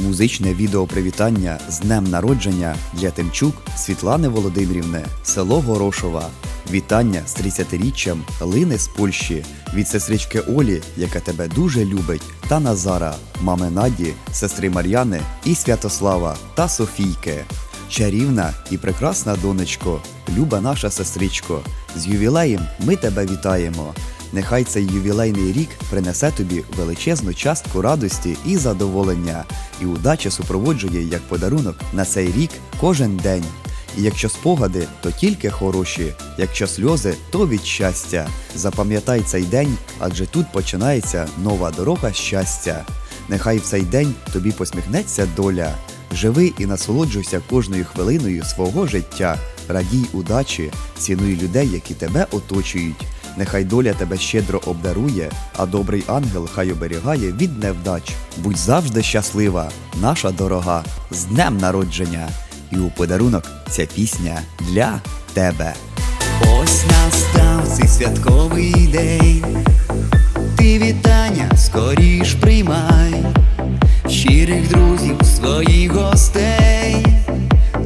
Музичне відео привітання з днем народження для Тимчук Світлани Володимирівни, село Горошова. Вітання з 30-річчям Лини з Польщі від сестрички Олі, яка тебе дуже любить, та Назара, мами Наді, сестри Мар'яни і Святослава та Софійки. Чарівна і прекрасна донечко, люба наша сестричко. З ювілеєм ми тебе вітаємо. Нехай цей ювілейний рік принесе тобі величезну частку радості і задоволення, і удача супроводжує як подарунок на цей рік кожен день. І якщо спогади, то тільки хороші, якщо сльози, то від щастя. Запам'ятай цей день, адже тут починається нова дорога щастя. Нехай в цей день тобі посміхнеться доля. Живи і насолоджуйся кожною хвилиною свого життя. Радій удачі, цінуй людей, які тебе оточують. Нехай доля тебе щедро обдарує, а добрий ангел хай оберігає від невдач. Будь завжди щаслива, наша дорога, з днем народження! І у подарунок ця пісня для тебе. Ось настав цей святковий день. Ти вітання скоріш приймай, щирих друзів, своїх гостей,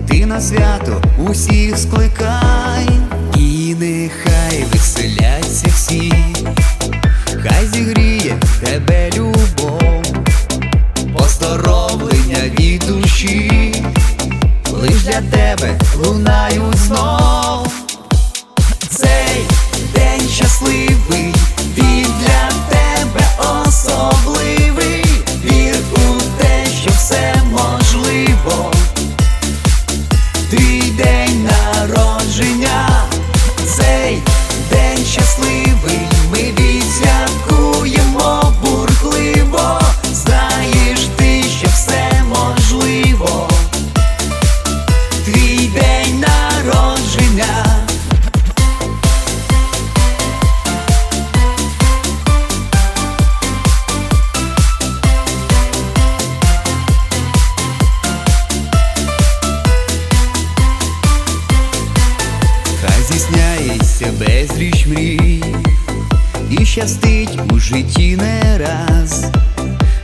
ти на свято усіх скликай, і нехай для тебе лунають знов. Цей день щасливий, він для тебе особливий. Вір у те, все можливо. Здійсняється безліч мрій. І щастить у житті не раз.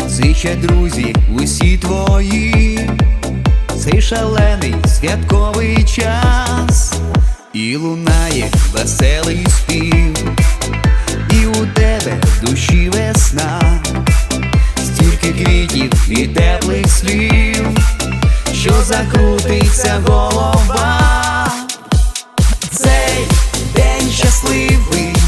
Зичать друзі усі твої, цей шалений святковий час, і лунає веселий спів, і у тебе в душі весна, стільки квітів і теплих слів, що закрутиться голова. sleeve we